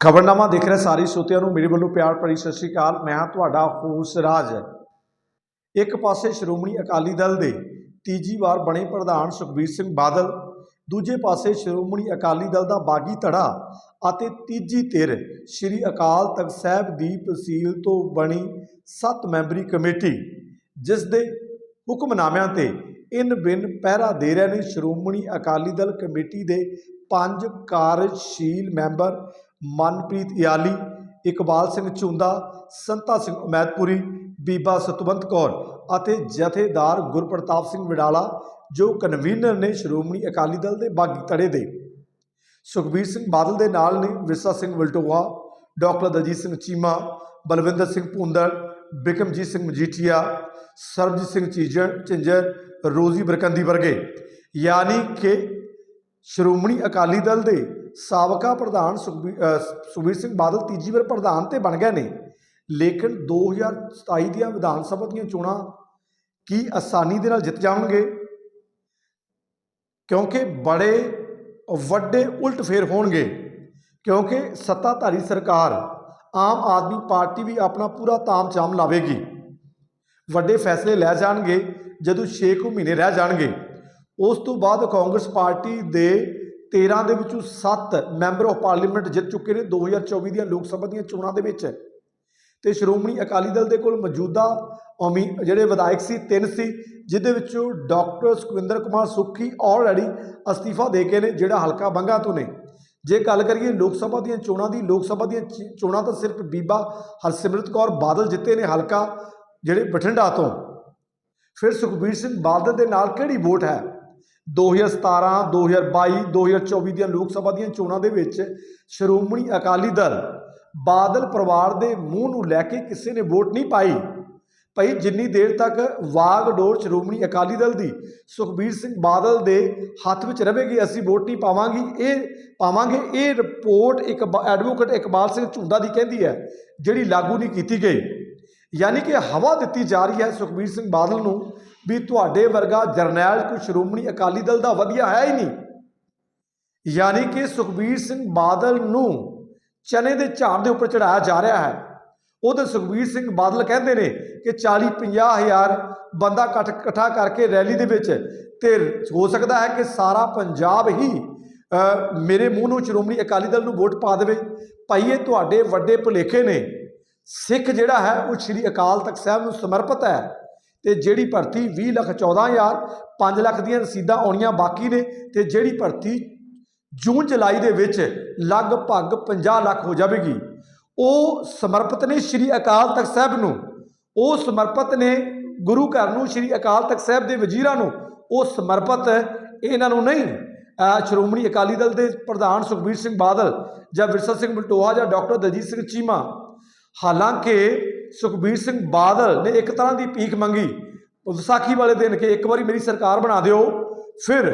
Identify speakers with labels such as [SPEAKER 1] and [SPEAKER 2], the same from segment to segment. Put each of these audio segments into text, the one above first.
[SPEAKER 1] ਖਬਰਨਾਮਾ ਦੇਖ ਰਹੇ ਸਾਰੇ ਸਰੋਤਿਆਂ ਨੂੰ, ਮੇਰੇ ਵੱਲੋਂ ਪਿਆਰ ਭਰੀ ਸਤਿ ਸ਼੍ਰੀ ਅਕਾਲ। ਮੈਂ ਹਾਂ ਤੁਹਾਡਾ ਹੋਸ ਰਾਜ। ਇੱਕ ਪਾਸੇ ਸ਼੍ਰੋਮਣੀ ਅਕਾਲੀ ਦਲ ਦੇ ਤੀਜੀ ਵਾਰ ਬਣੇ ਪ੍ਰਧਾਨ ਸੁਖਬੀਰ ਸਿੰਘ ਬਾਦਲ, ਦੂਜੇ ਪਾਸੇ ਸ਼੍ਰੋਮਣੀ ਅਕਾਲੀ ਦਲ ਦਾ ਬਾਗੀ ਧੜਾ ਅਤੇ ਤੀਜੀ ਧਿਰ ਸ਼੍ਰੀ ਅਕਾਲ ਤਖਤ ਸਾਹਿਬ ਦੀ ਤਹਿਸੀਲ ਤੋਂ ਬਣੀ ਸੱਤ ਮੈਂਬਰੀ ਕਮੇਟੀ, ਜਿਸ ਦੇ ਹੁਕਮਨਾਮਿਆਂ ਤੇ ਇਨ ਬਿਨ ਪਹਿਰਾ ਦੇ ਰਹੇ ਨੇ ਸ਼੍ਰੋਮਣੀ ਅਕਾਲੀ ਦਲ ਕਮੇਟੀ ਦੇ ਪੰਜ ਕਾਰਜਸ਼ੀਲ ਮੈਂਬਰ ਮਨਪ੍ਰੀਤ ਇਆਲੀ, ਇਕਬਾਲ ਸਿੰਘ ਝੁੰਦਾ, ਸੰਤਾ ਸਿੰਘ ਉਮੈਦਪੁਰੀ, ਬੀਬਾ ਸਤਵੰਤ ਕੌਰ ਅਤੇ ਜਥੇਦਾਰ ਗੁਰਪ੍ਰਤਾਪ ਸਿੰਘ ਵਿਡਾਲਾ, ਜੋ ਕਨਵੀਨਰ ਨੇ ਸ਼੍ਰੋਮਣੀ ਅਕਾਲੀ ਦਲ ਦੇ ਬਾਗੀ ਤੜੇ ਦੇ। ਸੁਖਬੀਰ ਸਿੰਘ ਬਾਦਲ ਦੇ ਨਾਲ ਨੇ ਵਿਰਸਾ ਸਿੰਘ ਵਲਟੋਆ, ਡਾਕਟਰ ਦਲਜੀਤ ਸਿੰਘ ਚੀਮਾ, ਬਲਵਿੰਦਰ ਸਿੰਘ ਭੁੰਦੜ ਬਿਕਮਜੀਤ ਸਿੰਘ ਮਜੀਠੀਆ, ਸਰਬਜੀਤ ਸਿੰਘ ਚੀਜਣ, ਝਿੰਜਰ, ਰੋਜ਼ੀ ਬਰਕੰਦੀ ਵਰਗੇ, ਯਾਨੀ ਕਿ ਸ਼੍ਰੋਮਣੀ ਅਕਾਲੀ ਦਲ ਦੇ ਸਾਬਕਾ ਪ੍ਰਧਾਨ ਸੁਖਬੀਰ ਸੁਖਬੀਰ ਸਿੰਘ ਬਾਦਲ ਤੀਜੀ ਵਾਰ ਪ੍ਰਧਾਨ ਤੇ ਬਣ ਗਏ ਨੇ। ਲੇਕਿਨ 2027 ਦੀਆਂ ਵਿਧਾਨ ਸਭਾ ਦੀਆਂ ਚੋਣਾਂ ਕੀ ਆਸਾਨੀ ਦੇ ਨਾਲ ਜਿੱਤ ਜਾਣਗੇ? ਕਿਉਂਕਿ ਬੜੇ ਵੱਡੇ ਉਲਟ ਫੇਰ ਹੋਣਗੇ। ਕਿਉਂਕਿ ਸੱਤਾਧਾਰੀ ਸਰਕਾਰ ਆਮ ਆਦਮੀ ਪਾਰਟੀ ਵੀ ਆਪਣਾ ਪੂਰਾ ਤਾਮ-ਝਾਮ ਲਾਵੇਗੀ। ਵੱਡੇ ਫੈਸਲੇ ਲੈ ਜਾਣਗੇ, ਜਦੋਂ 6 ਕੁ ਮਹੀਨੇ ਰਹਿ ਜਾਣਗੇ। ਉਸ ਤੋਂ ਬਾਅਦ ਕਾਂਗਰਸ ਪਾਰਟੀ ਦੇ 13 ਦੇ ਵਿੱਚੋਂ 7 ਮੈਂਬਰ ਆਫ ਪਾਰਲੀਮੈਂਟ ਜਿੱਤ ਚੁੱਕੇ ਨੇ 2024 ਦੀਆਂ ਲੋਕ ਸਭਾ ਦੀਆਂ ਚੋਣਾਂ ਦੇ ਵਿੱਚ। ਤੇ ਸ਼੍ਰੋਮਣੀ ਅਕਾਲੀ ਦਲ ਦੇ ਕੋਲ ਮੌਜੂਦਾ ਉਮੀ, ਜਿਹੜੇ ਵਿਧਾਇਕ ਸੀ, ਤਿੰਨ ਸੀ, ਜਿਹਦੇ ਵਿੱਚੋਂ ਡਾਕਟਰ ਸੁਖਵਿੰਦਰ ਕੁਮਾਰ ਸੁੱਖੀ ਆਲਰੇਡੀ ਅਸਤੀਫਾ ਦੇ ਕੇ ਨੇ, ਜਿਹੜਾ ਹਲਕਾ ਬੰਗਾ ਤੋਂ ਨੇ। ਜੇ ਗੱਲ ਕਰੀਏ ਲੋਕ ਸਭਾ ਦੀਆਂ ਚੋਣਾਂ ਦੀ, ਲੋਕ ਸਭਾ ਦੀਆਂ ਚੋਣਾਂ ਤਾਂ ਸਿਰਫ ਬੀਬਾ ਹਰਸਿਮਰਤ ਕੌਰ ਬਾਦਲ ਜਿੱਤੇ ਨੇ ਹਲਕਾ, ਜਿਹੜੇ ਬਠਿੰਡਾ ਤੋਂ। ਫਿਰ ਸੁਖਬੀਰ ਸਿੰਘ ਬਾਦਲ ਦੇ ਨਾਲ ਕਿਹੜੀ ਵੋਟ ਹੈ? 2017 2022 2024 ਦੀਆਂ ਲੋਕ ਸਭਾ ਦੀਆਂ ਚੋਣਾਂ ਦੇ ਵਿੱਚ ਸ਼੍ਰੋਮਣੀ ਅਕਾਲੀ ਦਲ ਬਾਦਲ ਪਰਿਵਾਰ ਦੇ ਮੂੰਹ ਨੂੰ ਲੈ ਕੇ ਕਿਸੇ ਨੇ ਵੋਟ ਨਹੀਂ ਪਾਈ। ਭਾਈ ਜਿੰਨੀ ਦੇਰ ਤੱਕ ਵਾਗਡੋਰ ਸ਼੍ਰੋਮਣੀ ਅਕਾਲੀ ਦਲ ਦੀ ਸੁਖਬੀਰ ਸਿੰਘ ਬਾਦਲ ਦੇ ਹੱਥ ਵਿੱਚ ਰਹੇਗੀ, ਅਸੀਂ ਵੋਟ ਨਹੀਂ ਪਾਵਾਂਗੀ। ਇਹ ਪਾਵਾਂਗੇ, ਇਹ ਰਿਪੋਰਟ ਇੱਕ ਐਡਵੋਕੇਟ ਇਕਬਾਲ ਸਿੰਘ ਝੁੰਦਾ ਦੀ ਕਹਿੰਦੀ ਹੈ, ਜਿਹੜੀ ਲਾਗੂ ਨਹੀਂ ਕੀਤੀ ਗਈ। ਯਾਨੀ ਕਿ ਹਵਾ ਦਿੱਤੀ ਜਾ ਰਹੀ ਹੈ ਸੁਖਬੀਰ ਸਿੰਘ ਬਾਦਲ ਨੂੰ। ਵੀ ਤੁਹਾਡੇ ਵਰਗਾ ਜਰਨੈਲ ਕੋਈ ਸ਼੍ਰੋਮਣੀ ਅਕਾਲੀ ਦਲ ਦਾ ਵਧੀਆ ਹੈ ਹੀ ਨਹੀਂ। ਯਾਨੀ ਕਿ ਸੁਖਬੀਰ ਸਿੰਘ ਬਾਦਲ ਨੂੰ ਚਨੇ ਦੇ ਝਾੜ ਦੇ ਉੱਪਰ ਚੜਾਇਆ ਜਾ ਰਿਹਾ ਹੈ। ਉਹਦੇ ਸੁਖਬੀਰ ਸਿੰਘ ਬਾਦਲ ਕਹਿੰਦੇ ਨੇ ਕਿ 40 50 ਹਜ਼ਾਰ ਬੰਦਾ ਇਕੱਠ ਇਕੱਠਾ ਕਰਕੇ ਰੈਲੀ ਦੇ ਵਿੱਚ ਤੇ ਹੋ ਸਕਦਾ ਹੈ ਕਿ ਸਾਰਾ ਪੰਜਾਬ ਹੀ ਮੇਰੇ ਮੂੰਹ ਨੂੰ ਸ਼੍ਰੋਮਣੀ ਅਕਾਲੀ ਦਲ ਨੂੰ ਵੋਟ ਪਾ ਦੇਵੇ। ਭਾਈ, ਇਹ ਤੁਹਾਡੇ ਵੱਡੇ ਭੁਲੇਖੇ ਨੇ। ਸਿੱਖ ਜਿਹੜਾ ਹੈ, ਉਹ ਸ਼੍ਰੀ ਅਕਾਲ ਤਖਤ ਸਾਹਿਬ ਨੂੰ ਸਮਰਪਿਤ ਹੈ। ਤੇ ਜਿਹੜੀ ਭਰਤੀ 20 ਲੱਖ 14000 5 ਲੱਖ ਦੀਆਂ ਰਸੀਦਾਂ ਆਉਣੀਆਂ ਬਾਕੀ ਨੇ ਤੇ ਜਿਹੜੀ ਭਰਤੀ ਜੂਨ, ਜੁਲਾਈ ਦੇ ਵਿੱਚ ਲਗਭਗ 50 ਲੱਖ ਹੋ ਜਾਵੇਗੀ। ਉਹ ਸਮਰਪਿਤ ਨੇ ਸ਼੍ਰੀ ਅਕਾਲ ਤਖਤ ਸਾਹਿਬ ਨੂੰ। ਉਹ ਸਮਰਪਿਤ ਨੇ ਗੁਰੂ ਘਰ ਨੂੰ, ਸ਼੍ਰੀ ਅਕਾਲ ਤਖਤ ਸਾਹਿਬ ਦੇ ਵਜ਼ੀਰਾਂ ਨੂੰ। ਉਹ ਸਮਰਪਿਤ ਇਹਨਾਂ ਨੂੰ ਨਹੀਂ ਸ਼੍ਰੋਮਣੀ ਅਕਾਲੀ ਦਲ ਦੇ ਪ੍ਰਧਾਨ ਸੁਖਬੀਰ ਸਿੰਘ ਬਾਦਲ ਜਾਂ ਵਿਰਸਾ ਸਿੰਘ ਬਲਟੋਹਾ ਜਾਂ ਡਾਕਟਰ ਦਲਜੀਤ ਸਿੰਘ ਚੀਮਾ। ਹਾਲਾਂਕਿ ਸੁਖਬੀਰ ਸਿੰਘ ਬਾਦਲ ਨੇ ਇੱਕ ਤਰ੍ਹਾਂ ਦੀ ਭੀਖ ਮੰਗੀ। ਵਿਸਾਖੀ ਵਾਲੇ ਦਿਨ ਕਿ ਇੱਕ ਵਾਰੀ ਮੇਰੀ ਸਰਕਾਰ ਬਣਾ ਦਿਓ, ਫਿਰ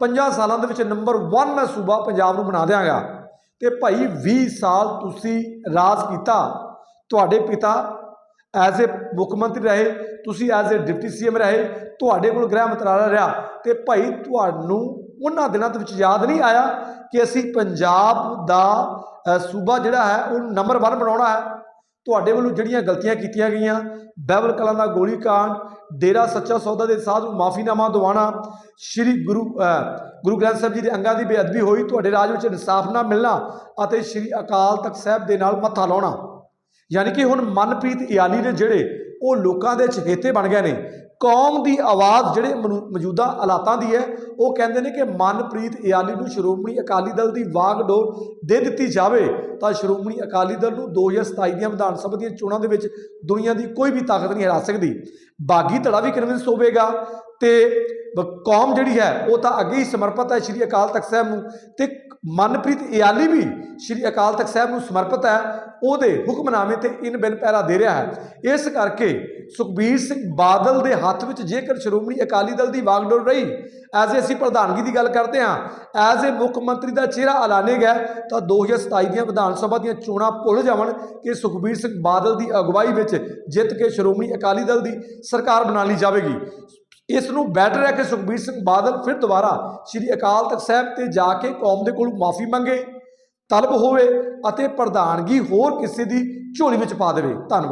[SPEAKER 1] 50 ਸਾਲਾਂ ਦੇ ਵਿੱਚ ਨੰਬਰ 1 ਮੈਂ ਸੂਬਾ ਪੰਜਾਬ ਨੂੰ ਬਣਾ ਦਿਆਂਗਾ। ਤੇ ਭਾਈ 20 ਸਾਲ ਤੁਸੀਂ ਰਾਜ ਕੀਤਾ, ਤੁਹਾਡੇ ਪਿਤਾ ਐਜ਼ ਅ ਮੁੱਖ ਮੰਤਰੀ ਰਹੇ, ਤੁਸੀਂ ਐਜ਼ ਅ ਡਿਪਟੀ ਸੀਐਮ ਰਹੇ, ਤੁਹਾਡੇ ਕੋਲ ਗ੍ਰਹਿ ਮੰਤਰਾਲਾ ਰਿਹਾ। ਤੇ ਭਾਈ, ਤੁਹਾਨੂੰ ਉਹਨਾਂ ਦਿਨਾਂ ਦੇ ਵਿੱਚ ਯਾਦ ਨਹੀਂ ਆਇਆ ਕਿ ਅਸੀਂ ਪੰਜਾਬ ਦਾ ਸੂਬਾ ਜਿਹੜਾ ਹੈ, ਉਹ ਨੰਬਰ 1 ਬਣਾਉਣਾ ਹੈ? ਤੁਹਾਡੇ ਵੱਲੋਂ ਜਿਹੜੀਆਂ ਗਲਤੀਆਂ ਕੀਤੀਆਂ ਗਈਆਂ, ਬਹਿਬਲ ਕਲਾਂ ਦਾ ਗੋਲੀकांड ਡੇਰਾ ਸੱਚਾ ਸੌਦਾ ਦੇ ਸਾਧ ਨੂੰ ਮਾਫੀਨਾਮਾ ਦਿਵਾਉਣਾ, ਸ੍ਰੀ ਗੁਰੂ ਗੁਰੂ ਗ੍ਰੰਥ ਸਾਹਿਬ ਜੀ ਦੇ ਅੰਗਾਂ ਦੀ ਬੇਅਦਬੀ ਹੋਈ, ਤੁਹਾਡੇ ਰਾਜ ਵਿੱਚ ਇਨਸਾਫ ਨਾ ਮਿਲਣਾ ਅਤੇ ਸ੍ਰੀ ਅਕਾਲ ਤਖਤ ਸਾਹਿਬ ਦੇ ਨਾਲ ਮੱਥਾ ਲਾਉਣਾ। ਯਾਨੀ ਕਿ ਹੁਣ ਮਨਪ੍ਰੀਤ ਇਆਲੀ ਨੇ ਜਿਹੜੇ ਉਹ ਲੋਕਾਂ ਦੇ ਚਹੇਤੇ ਬਣ ਗਏ ਨੇ ਕੌਮ ਦੀ ਆਵਾਜ਼ ਜਿਹੜੇ ਮਨੂ- ਮੌਜੂਦਾ ਹਾਲਾਤਾਂ ਦੀ ਹੈ, ਉਹ ਕਹਿੰਦੇ ਨੇ ਕਿ ਮਨਪ੍ਰੀਤ ਇਆਲੀ ਨੂੰ ਸ਼੍ਰੋਮਣੀ ਅਕਾਲੀ ਦਲ ਦੀ ਵਾਗਡੋਰ ਦੇ ਦਿੱਤੀ ਜਾਵੇ, ਤਾਂ ਸ਼੍ਰੋਮਣੀ ਅਕਾਲੀ ਦਲ ਨੂੰ 2027 ਦੀਆਂ ਵਿਧਾਨ ਸਭਾ ਦੀਆਂ ਚੋਣਾਂ ਦੇ ਵਿੱਚ ਦੁਨੀਆ ਦੀ ਕੋਈ ਵੀ ਤਾਕਤ ਨਹੀਂ ਹਰਾ ਸਕਦੀ। ਬਾਗੀ ਧੜਾ ਵੀ ਕਨਵਿੰਸ ਹੋਵੇਗਾ ਤੇ ਕੌਮ ਜਿਹੜੀ ਹੈ, ਉਹ ਤਾਂ ਅੱਗੇ ਹੀ ਸਮਰਪਿਤ ਹੈ ਸ਼੍ਰੀ ਅਕਾਲ ਤਖਤ ਸਾਹਿਬ ਨੂੰ ਤੇ ਮਨਪ੍ਰੀਤ ਇਆਲੀ ਵੀ ਸ਼੍ਰੀ ਅਕਾਲ ਤਖਤ ਸਾਹਿਬ ਨੂੰ ਸਮਰਪਿਤ ਹੈ, ਉਹਦੇ ਹੁਕਮਨਾਮੇ ਤੇ ਇਨ ਬਿਨ ਪਹਿਰਾ ਦੇ ਰਿਹਾ ਹੈ। ਇਸ ਕਰਕੇ ਸੁਖਬੀਰ ਸਿੰਘ ਬਾਦਲ ਦੇ ਹੱਥ ਵਿੱਚ ਜੇਕਰ ਸ਼੍ਰੋਮਣੀ ਅਕਾਲੀ ਦਲ ਦੀ ਵਾਗਡੋਰ ਰਹੀ, ਐਜ਼ ਅਸੀਂ ਪ੍ਰਧਾਨਗੀ ਦੀ ਗੱਲ ਕਰਦੇ ਹਾਂ, ਐਜ਼ ਏ ਮੁੱਖ ਮੰਤਰੀ ਦਾ ਚਿਹਰਾ ਐਲਾਨੇ ਗਿਆ ਤਾਂ 2027 ਦੀਆਂ ਵਿਧਾਨ ਸਭਾ ਦੀਆਂ ਚੋਣਾਂ ਭੁੱਲ ਜਾਵਣ ਕਿ ਸੁਖਬੀਰ ਸਿੰਘ ਬਾਦਲ ਦੀ ਅਗਵਾਈ ਵਿੱਚ ਜਿੱਤ ਕੇ ਸ਼੍ਰੋਮਣੀ ਅਕਾਲੀ ਦਲ ਦੀ ਸਰਕਾਰ ਬਣਾ ਲਈ ਜਾਵੇਗੀ। ਇਸ ਨੂੰ ਬੈਟਰ ਹੈ ਕਿ ਸੁਖਬੀਰ ਸਿੰਘ ਬਾਦਲ ਫਿਰ ਦੁਬਾਰਾ ਸ੍ਰੀ ਅਕਾਲ ਤਖਤ ਸਾਹਿਬ ਤੇ ਜਾ ਕੇ ਕੌਮ ਦੇ ਕੋਲ ਮਾਫੀ ਮੰਗੇ, ਤਲਬ ਹੋਵੇ ਅਤੇ ਪ੍ਰਧਾਨਗੀ ਹੋਰ ਕਿਸੇ ਦੀ ਝੋਲੀ ਵਿੱਚ ਪਾ ਦੇਵੇ। ਧੰਨਵਾਦ।